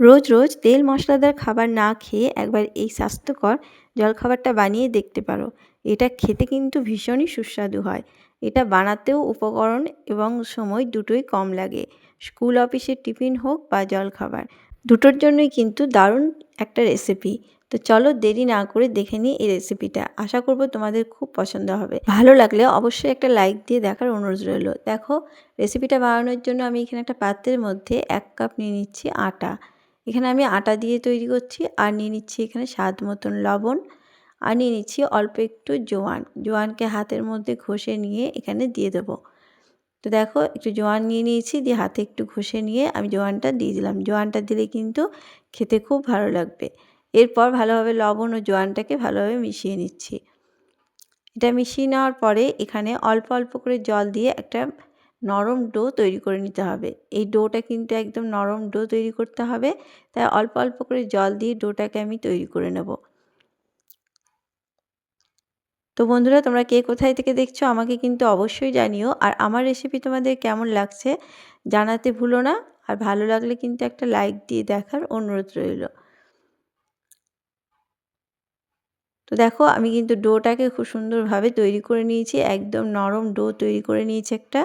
রোজ রোজ তেল মশলাদার খাবার না খেয়ে একবার এই স্বাস্থ্যকর জলখাবারটা বানিয়ে দেখতে পারো। এটা খেতে কিন্তু ভীষণই সুস্বাদু হয়। এটা বানাতেও উপকরণ এবং সময় দুটোই কম লাগে। স্কুল অফিসের টিফিন হোক বা জলখাবার, দুটোর জন্যই কিন্তু দারুণ একটা রেসিপি। তো চলো দেরি না করে দেখে নিই এই রেসিপিটা। আশা করব তোমাদের খুব পছন্দ হবে। ভালো লাগলে অবশ্যই একটা লাইক দিয়ে দেখার অনুরোধ রইল। দেখো, রেসিপিটা বানানোর জন্য আমি এখানে একটা পাত্রের মধ্যে এক কাপ নিয়ে নিচ্ছি আটা। এখানে আমি আটা দিয়ে তৈরি করছি আর নিয়ে নিচ্ছি এখানে স্বাদ মতন লবণ আর নিয়ে নিচ্ছি অল্প একটু জোয়ান। জোয়ানকে হাতের মধ্যে ঘষে নিয়ে এখানে দিয়ে দেবো। তো দেখো একটু জোয়ান নিয়ে নিয়েছি, দিয়ে হাতে একটু ঘষে নিয়ে আমি জোয়ানটা দিয়ে দিলাম। জোয়ানটা দিলে কিন্তু খেতে খুব ভালো লাগবে। এরপর ভালোভাবে লবণ ও জোয়ানটাকে ভালোভাবে মিশিয়ে নিচ্ছি। এটা মিশিয়ে নেওয়ার পরে এখানে অল্প অল্প করে জল দিয়ে একটা নরম ডো তৈরি করে নিতে হবে। এই ডোটা কিন্তু একদম নরম ডো তৈরি করতে হবে। তাই অল্প অল্প করে জল দিয়ে ডোটাকে আমি তৈরি করে নেব। তো বন্ধুরা, তোমরা কে কোথায় থেকে দেখছ আমাকে কিন্তু অবশ্যই জানিও। আর আমার রেসিপি তোমাদের কেমন লাগছে জানাতে ভুলো না। আর ভালো লাগলে কিন্তু একটা লাইক দিয়ে দেখার অনুরোধ রইল। তো দেখো, আমি কিন্তু ডোটাকে খুব সুন্দরভাবে তৈরি করে নিয়েছি। একদম নরম ডো তৈরি করে নিয়েছি একটা।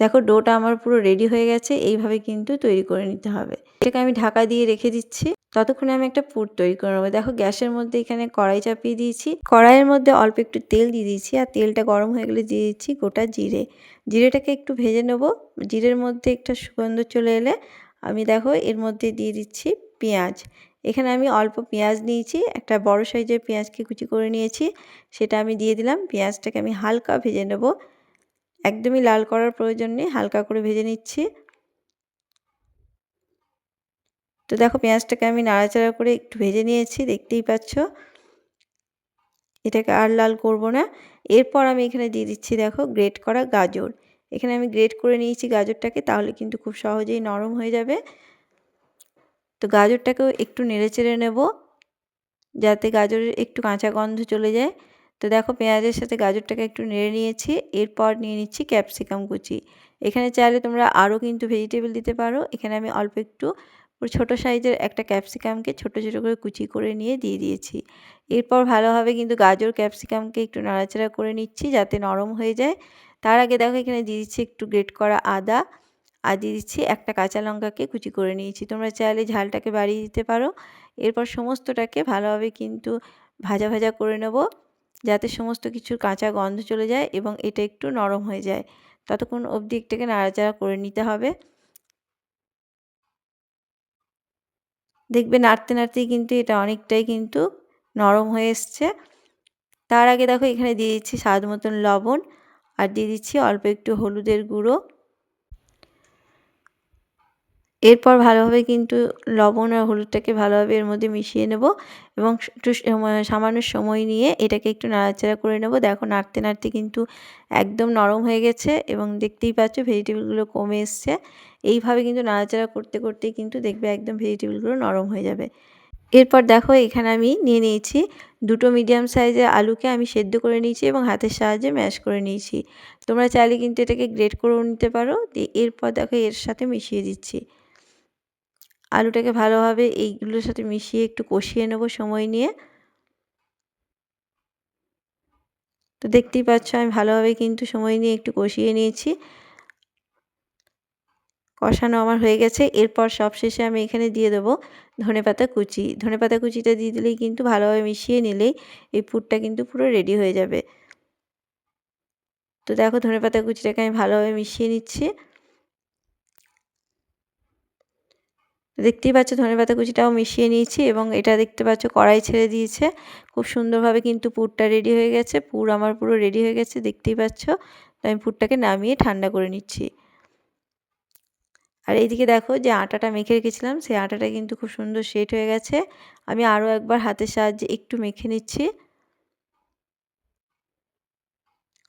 দেখো ডোটা আমার পুরো রেডি হয়ে গেছে, এইভাবে কিন্তু তৈরি করে নিতে হবে। এটাকে আমি ঢাকা দিয়ে রেখে দিচ্ছি, ততক্ষণে আমি একটা পুর তৈরি করে নেব। দেখো গ্যাসের মধ্যে এখানে কড়াই চাপিয়ে দিয়েছি, কড়াইয়ের মধ্যে অল্প একটু তেল দিয়ে দিয়েছি, আর তেলটা গরম হয়ে গেলে দিয়ে দিচ্ছি গোটা জিরে। জিরেটাকে একটু ভেজে নেব, জিরের মধ্যে একটা সুগন্ধ চলে এলে আমি দেখো এর মধ্যে দিয়ে দিচ্ছি পেঁয়াজ। এখানে আমি অল্প পেঁয়াজ নিয়েছি, একটা বড় সাইজের পেঁয়াজকে কুচি করে নিয়েছি, সেটা আমি দিয়ে দিলাম, পেঁয়াজটাকে আমি হালকা ভেজে নেব। একদমই লাল করার প্রয়োজন নেই, হালকা করে ভেজে নিচ্ছি। তো দেখো পেঁয়াজটাকে আমি নাড়াচাড়া করে একটু ভেজে নিয়েছি, দেখতেই পাচ্ছ। এটাকে আর লাল করব না। এরপর আমি এখানে দিয়ে দিচ্ছি দেখো গ্রেট করা গাজর। এখানে আমি গ্রেট করে নিয়েছি গাজরটাকে, তাহলে কিন্তু খুব সহজেই নরম হয়ে যাবে। তো গাজরটাকেও একটু নেড়ে চেড়ে নেব, যাতে গাজরের একটু কাঁচা গন্ধ চলে যায়। তো দেখো পেঁয়াজের সাথে গাজরটাকে একটু নেড়ে নিয়েছি, এরপর নিয়ে নিচ্ছি ক্যাপসিকাম কুচি। এখানে চাইলে তোমরা আরও কিন্তু ভেজিটেবল দিতে পারো। এখানে আমি অল্প একটু ছোটো সাইজের একটা ক্যাপসিকামকে ছোটো ছোটো করে কুচি করে নিয়ে দিয়ে দিয়েছি। এরপর ভালোভাবে কিন্তু গাজর ক্যাপসিকামকে একটু নাড়াচাড়া করে নিচ্ছি যাতে নরম হয়ে যায়। তার আগে দেখো এখানে দিয়ে দিচ্ছি একটু গ্রেট করা আদা। আর দিয়ে দিচ্ছি একটা কাঁচা লঙ্কাকে কুচি করে নিয়েছি। তোমরা চাইলে ঝালটাকে বাড়িয়ে দিতে পারো। এরপর সমস্তটাকে ভালোভাবে কিন্তু ভাজা ভাজা করে নেব। যাতে সমস্ত কিছুর কাঁচা গন্ধ চলে যায় এবং এটা একটু নরম হয়ে যায়। ততক্ষণ অবধি একটাকে নাড়াচাড়া করে নিতে হবে। দেখবে নাড়তে নাড়তেই কিন্তু এটা অনেকটাই কিন্তু নরম হয়ে এসছে। তার আগে দেখো এখানে দিয়ে দিচ্ছি স্বাদ মতন লবণ আর দিয়ে দিচ্ছি অল্প একটু হলুদের গুঁড়ো। এরপর ভালোভাবে কিন্তু লবণ আর হলুদটাকে ভালোভাবে এর মধ্যে মিশিয়ে নেব এবং একটু সামান্য সময় নিয়ে এটাকে একটু নাড়াচাড়া করে নেব। দেখো নাড়তে নাড়তে কিন্তু একদম নরম হয়ে গেছে এবং দেখতেই পাচ্ছ ভেজিটেবলগুলো কমে এসছে। এইভাবে কিন্তু নাড়াচাড়া করতে করতেই কিন্তু দেখবে একদম ভেজিটেবলগুলো নরম হয়ে যাবে। এরপর দেখো এখানে আমি নিয়ে নিয়েছি দুটো মিডিয়াম সাইজের আলুকে আমি সেদ্ধ করে নিয়েছি এবং হাতের সাহায্যে ম্যাশ করে নিয়েছি। তোমরা চাইলে কিন্তু এটাকে গ্রেট করেও নিতে পারো। এরপর দেখো এর সাথে মিশিয়ে দিচ্ছি। আলুটাকে ভালোভাবে এইগুলোর সাথে মিশিয়ে একটু কষিয়ে নেব সময় নিয়ে। তো দেখতেই পাচ্ছ আমি ভালোভাবে কিন্তু সময় নিয়ে একটু কষিয়ে নিয়েছি। কষানো আমার হয়ে গেছে। এরপর সবশেষে আমি এখানে দিয়ে দেবো ধনে পাতা কুচি। ধনে পাতা কুচিটা দিয়ে দিলেই কিন্তু ভালোভাবে মিশিয়ে নিলেই এই পুরটা কিন্তু পুরো রেডি হয়ে যাবে। তো দেখো ধনে পাতা কুচিটাকে আমি ভালোভাবে মিশিয়ে নিচ্ছি। দেখতেই পাচ্ছ ধনে পাতা কুচিটাও মিশিয়ে নিয়েছি এবং এটা দেখতে পাচ্ছ কড়াই ছেড়ে দিয়েছে। খুব সুন্দরভাবে কিন্তু পুরটা রেডি হয়ে গেছে। পুর আমার পুরো রেডি হয়ে গেছে, দেখতেই পাচ্ছ? তো আমি পুরটাকে নামিয়ে ঠান্ডা করে নিচ্ছি। আর এইদিকে দেখো যে আটাটা মেখে রেখেছিলাম, সেই আটাটা কিন্তু খুব সুন্দর সেট হয়ে গেছে। আমি আরও একবার হাতের সাহায্যে একটু মেখে নিচ্ছি।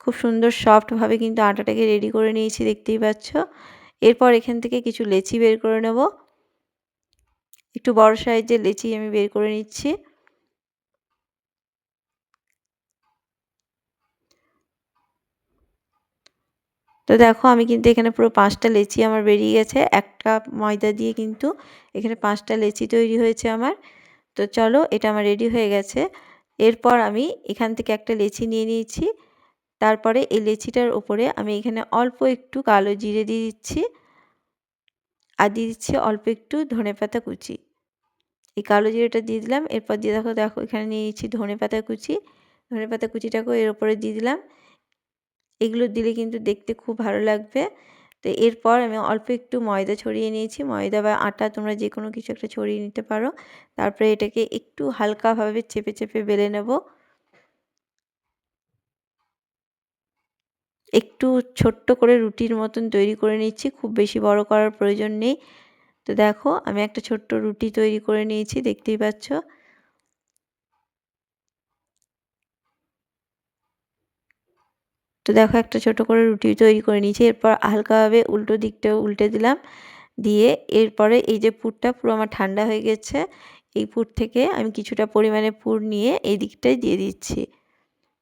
খুব সুন্দর সফটভাবে কিন্তু আটাটাকে রেডি করে নিয়েছি, দেখতেই পাচ্ছ? এরপর এখান থেকে কিছু লেচি বের করে নেব। একটু বড় সাইজের লেচি আমি বের করে নিচ্ছি। তো দেখো আমি কিন্তু এখানে পুরো পাঁচটা লেচি আমার বেরিয়ে গেছে এক কাপ ময়দা দিয়ে কিন্তু এখানে পাঁচটা লেচি তৈরি হয়েছে আমার। তো চলো এটা আমার রেডি হয়ে গেছে। এরপর আমি এখান থেকে একটা লেচি নিয়ে নিয়েছি। তারপরে এই লেচিটার ওপরে আমি এখানে অল্প একটু কালো জিরে দিয়ে দিচ্ছি। আর দিয়ে দিচ্ছি অল্প একটু ধনে পাতা কুচি। এই কালো জিরেটা দিয়ে দিলাম। এরপর দিয়ে দেখো দেখো এখানে নিয়ে নিচ্ছি ধনে পাতা কুচি। ধনে পাতা কুচিটাকেও এর ওপরে দিয়ে দিলাম। এগুলো দিলে কিন্তু দেখতে খুব ভালো লাগবে। তো এরপর আমি অল্প একটু ময়দা ছড়িয়ে নিয়েছি। ময়দা বা আটা তোমরা যে কোনো কিছু একটা ছড়িয়ে নিতে পারো। তারপরে এটাকে একটু হালকাভাবে চেপে চেপে বেলে নেব। একটু ছোট্ট করে রুটির মতন তৈরি করে নিচ্ছি। খুব বেশি বড় করার প্রয়োজন নেই। তো দেখো, আমি একটা ছোট্ট রুটি তৈরি করে নিয়েছি, দেখতেই পাচ্ছ। তো দেখো, একটা ছোট করে রুটি তৈরি করে নিয়েছি। এরপর হালকাভাবে উল্টো দিকটা উল্টে দিলাম, দিয়ে এরপরে এই যে পুরটা, পুরো আমার ঠান্ডা হয়ে গেছে, এই পুর থেকে আমি কিছুটা পরিমাণে পুর নিয়ে এই দিকটায় দিয়ে দিচ্ছি।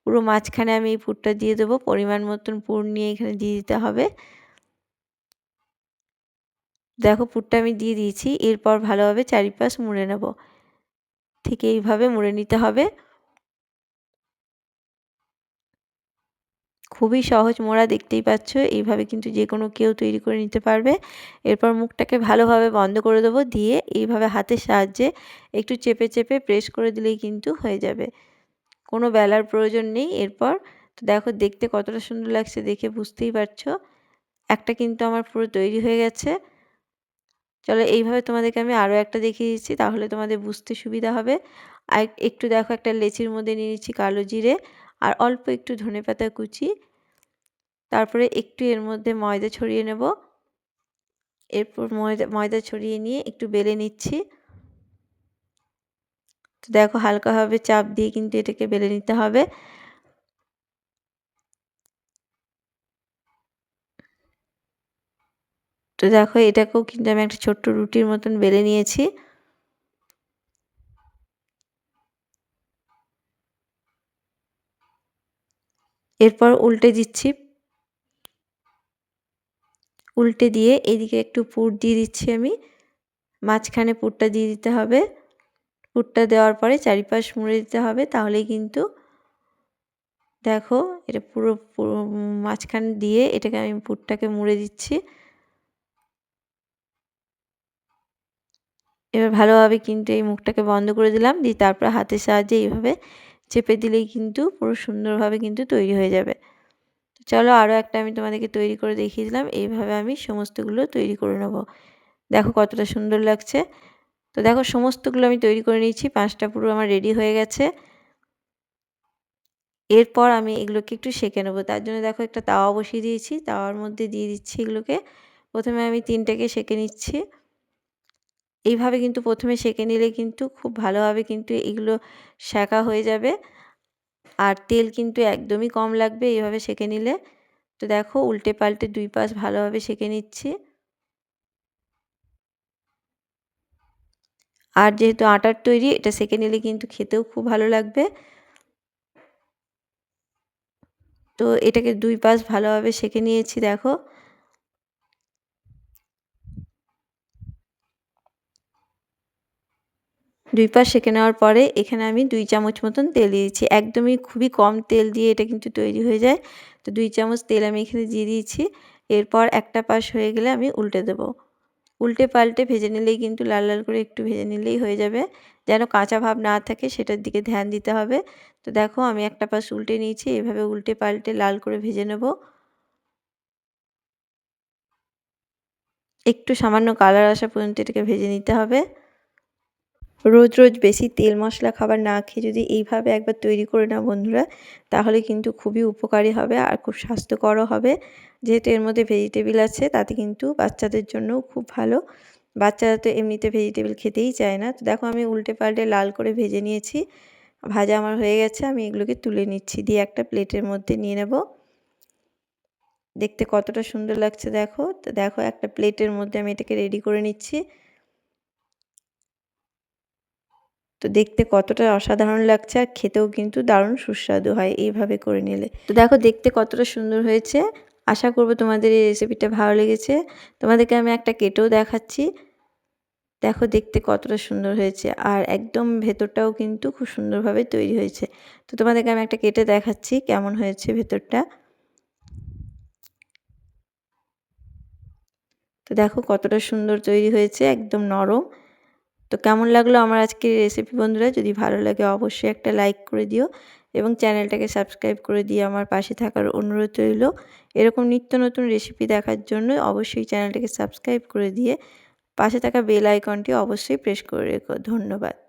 পুরো মাঝখানে আমি এই পুরটা দিয়ে দেবো, পরিমাণ মতন পুর নিয়ে এখানে দিয়ে দিতে হবে। দেখো পুরটা আমি দিয়ে দিয়েছি, এরপর ভালোভাবে চারিপাশ মুড়ে নেব। ঠিক এইভাবে মুড়ে নিতে হবে। খুবই সহজ মোড়া দেখতেই পাচ্ছ, এইভাবে কিন্তু যে কোনো কেউ তৈরি করে নিতে পারবে। এরপর মুখটাকে ভালোভাবে বন্ধ করে দেবো, দিয়ে এইভাবে হাতের সাহায্যে একটু চেপে চেপে প্রেস করে দিলেই কিন্তু হয়ে যাবে। কোনো বেলার প্রয়োজন নেই। এরপর তো দেখো দেখতে কতটা সুন্দর লাগছে দেখে বুঝতেই পারছ। একটা কিন্তু আমার পুরো তৈরি হয়ে গেছে। চলো এইভাবে তোমাদেরকে আমি আরও একটা দেখিয়ে দিচ্ছি, তাহলে তোমাদের বুঝতে সুবিধা হবে। আর একটু দেখো একটা লেচির মধ্যে নিয়ে নিচ্ছি কালো জিরে, আর অল্প একটু ধনে পাতা কুচি। তারপরে একটু এর মধ্যে ময়দা ছড়িয়ে নেব। এরপর ময়দা ময়দা ছড়িয়ে নিয়ে একটু বেলে নিচ্ছি। তো দেখো হালকাভাবে চাপ দিয়ে কিন্তু এটাকে বেলে নিতে হবে। তো দেখো এটাকেও কিন্তু আমি একটা ছোট্ট রুটির মতন বেলে নিয়েছি। এরপর উল্টে দিচ্ছি। উল্টে দিয়ে এদিকে একটু পুর দিয়ে দিচ্ছি আমি। মাঝখানে পুরটা দিয়ে দিতে হবে। পুরটা দেওয়ার পরে চারিপাশ মুড়ে দিতে হবে তাহলেই কিন্তু দেখো এটা পুরো পুরো মাঝখান দিয়ে এটাকে আমি পুরটাকে মুড়ে দিচ্ছি। এবার ভালোভাবে কিন্তু এই মুখটাকে বন্ধ করে দিলাম। দিয়ে তারপর হাতের সাহায্যে এইভাবে চেপে দিলেই কিন্তু পুরো সুন্দরভাবে কিন্তু তৈরি হয়ে যাবে। তো চলো আরও একটা আমি তোমাদেরকে তৈরি করে দেখিয়ে দিলাম। এইভাবে আমি সমস্তগুলো তৈরি করে নেব। দেখো কতটা সুন্দর লাগছে। তো দেখো সমস্তগুলো আমি তৈরি করে নিয়েছি। পাঁচটা পুরো আমার রেডি হয়ে গেছে। এরপর আমি এগুলোকে একটু সেঁকে নেব। তার জন্য দেখো একটা তাওয়া বসিয়ে দিয়েছি। তাওয়ার মধ্যে দিয়ে দিচ্ছি এগুলোকে। প্রথমে আমি তিনটাকে সেঁকে নিচ্ছি। এইভাবে কিন্তু প্রথমে সেঁকে নিলে কিন্তু খুব ভালোভাবে কিন্তু এগুলো শেখা হয়ে যাবে। আর তেল কিন্তু একদমই কম লাগবে এইভাবে সেঁকে নিলে। তো দেখো উল্টে পাল্টে দুই পাশ ভালোভাবে সেঁকে নিচ্ছি। আর যেহেতু আটার তৈরি, এটা সেঁকে নিলে কিন্তু খেতেও খুব ভালো লাগবে। তো এটাকে দুই পাশ ভালোভাবে সেঁকে নিয়েছি, দেখো। দুই পাশ সেঁকে নেওয়ার পরে এখানে আমি দুই চামচ মতন তেল দিয়েছি একদমই খুবই কম তেল দিয়ে এটা কিন্তু তৈরি হয়ে যায়। তো দুই চামচ তেল আমি এখানে দিয়ে দিয়েছি। এরপর একটা পাশ হয়ে গেলে আমি উল্টে দেব। উল্টে পাল্টে ভেজে নিলেই কিন্তু লাল লাল করে একটু ভেজে নিলেই হয়ে যাবে। যেন কাঁচা ভাব না থাকে সেটার দিকে ধ্যান দিতে হবে। তো দেখো আমি একটা পাশ উল্টে নিয়েছি, এভাবে উল্টে পাল্টে লাল করে ভেজে নেব। একটু সামান্য কালার আসা পর্যন্ত এটাকে ভেজে নিতে হবে। রোজ রোজ বেশি তেল মশলা খাবার না খেয়ে যদি এইভাবে একবার তৈরি করে নাও বন্ধুরা, তাহলে কিন্তু খুবই উপকারী হবে আর খুব স্বাস্থ্যকরও হবে। যেহেতু এর মধ্যে ভেজিটেবিল আছে, তাতে কিন্তু বাচ্চাদের জন্যও খুব ভালো। বাচ্চারা তো এমনিতে ভেজিটেবিল খেতেই চায় না। তো দেখো আমি উল্টে পাল্টে লাল করে ভেজে নিয়েছি। ভাজা আমার হয়ে গেছে, আমি এগুলোকে তুলে নিচ্ছি। দিয়ে একটা প্লেটের মধ্যে নিয়ে নেব। দেখতে কতটা সুন্দর লাগছে দেখো। তো দেখো একটা প্লেটের মধ্যে আমি এটাকে রেডি করে নিচ্ছি। তো দেখতে কতটা অসাধারণ লাগছে আর খেতেও কিন্তু দারুণ সুস্বাদু হয় এইভাবে করে নিলে। তো দেখো দেখতে কতটা সুন্দর হয়েছে। আশা করব তোমাদের এই রেসিপিটা ভালো লেগেছে। তোমাদেরকে আমি একটা কেটেও দেখাচ্ছি। দেখো দেখতে কতটা সুন্দর হয়েছে আর একদম ভেতরটাও কিন্তু খুব সুন্দরভাবে তৈরি হয়েছে। তো তোমাদেরকে আমি একটা কেটে দেখাচ্ছি কেমন হয়েছে ভেতরটা। তো দেখো কতটা সুন্দর তৈরি হয়েছে, একদম নরম। তো কেমন লাগল আমার আজকের রেসিপি বন্ধুরা? যদি ভালো লাগে অবশ্যই একটা লাইক করে দিও এবং চ্যানেলটাকে সাবস্ক্রাইব করে দিয়ে আমার পাশে থাকার অনুরোধ রইল। এরকম নিত্য নতুন রেসিপি দেখার জন্য অবশ্যই চ্যানেলটাকে সাবস্ক্রাইব করে দিয়ে পাশে থাকা বেল আইকনটি অবশ্যই প্রেস করে রেখো। ধন্যবাদ।